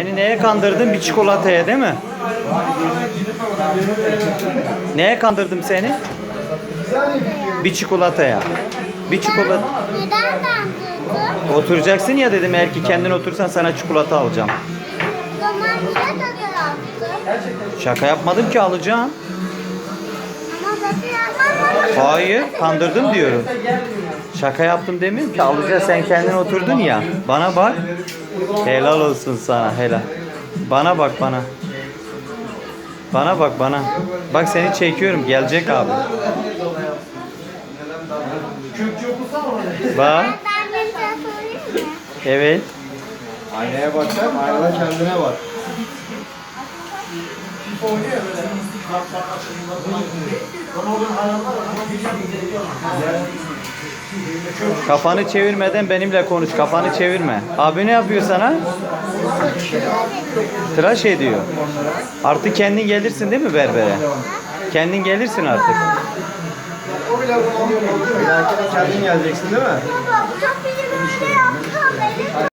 Seni neye kandırdın? Bir çikolataya değil mi? Neye kandırdım seni? Bir çikolataya. Bir çikolata. Neden kandırdın? Oturacaksın ya dedim eğer ki kendin otursan sana çikolata alacağım. O zaman niye tadı yaptın? Şaka yapmadım ki alacağım. Ama tadı. Hayır kandırdım diyorum. Şaka yaptım demiyorum ki alacağız sen kendin oturdun ya. Bana bak. Helal olsun sana helal. Bana bak bana. Bana bak bana. Bak seni çekiyorum gelecek abi. Bak. Ben bir şey sorayım mı? Evet. Aynaya bakacağım, aynada kendine bak. Kafanı çevirmeden benimle konuş. Kafanı çevirme. Abi ne yapıyor sana? Tıraş ediyor. Artık kendin gelirsin değil mi berbere? Kendin gelirsin artık. Kendin geleceksin değil mi?